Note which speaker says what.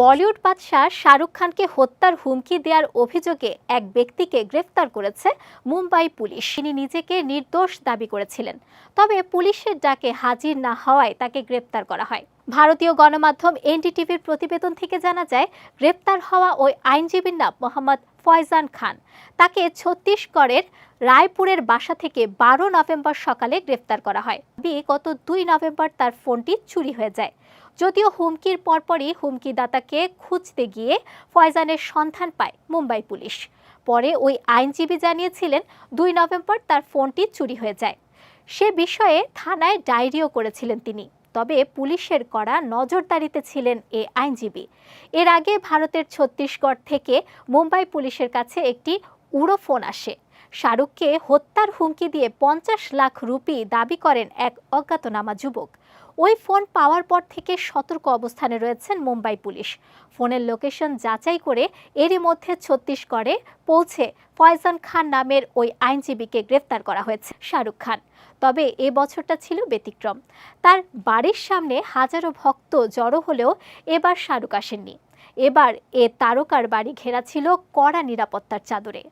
Speaker 1: বলিউড বাদশাহ শাহরুখ খানকে হত্যার হুমকি দেওয়ার অভিযোগে এক ব্যক্তিকে গ্রেফতার করেছে মুম্বাই পুলিশ। তিনি নিজেকে নির্দোষ দাবি করেছিলেন। তবে পুলিশের ডাকে হাজির না হওয়ায় তাকে গ্রেপ্তার করা হয়। ভারতীয় গণমাধ্যম এনডিটিভির প্রতিবেদন থেকে জানা যায় গ্রেপ্তার হওয়া ওই আইনজীবীর নাম মোহাম্মদ ফয়জান খান। তাকে ছত্তিশগড়ের রায়পুরের বাসা থেকে বারো নভেম্বর সকালে গ্রেফতার করা হয়। বি গত দুই নভেম্বর তার ফোনটি চুরি হয়ে যায়। যদিও হুমকির পরপরই হুমকিদাতাকে খুঁজতে গিয়ে ফয়জানের সন্ধান পায় মুম্বাই পুলিশ। পরে ওই আইনজীবী জানিয়েছিলেন, দুই নভেম্বর তার ফোনটি চুরি হয়ে যায়। সে বিষয়ে থানায় ডায়েরিও করেছিলেন তিনি। তবে পুলিশের করা নজরদারিতে ছিলেন এ আইনজীবী। এর আগে ভারতের ছত্তিশগড় থেকে মুম্বাই পুলিশের কাছে একটি উড়ো ফোন আসে। শাহরুখকে হত্যার হুমকি দিয়ে পঞ্চাশ লাখ রুপি দাবি করেন এক অজ্ঞাতনামা যুবক। ওই ফোন পাওয়ার পর থেকে সতর্ক অবস্থানে রয়েছেন মুম্বাই পুলিশ। ফোনের লোকেশন যাচাই করে এরই মধ্যে ছত্তিশগড়ে পৌঁছে ফয়জান খান নামের ওই আইনজীবীকে গ্রেফতার করা হয়েছে শাহরুখ খান। তবে এ বছরটা ছিল ব্যতিক্রম। তার বাড়ির সামনে হাজারো ভক্ত জড়ো হলেও এবার শাহরুখ আসেননি। এবার এ তারকার বাড়ি ঘেরা ছিল কড়া নিরাপত্তার চাদরে।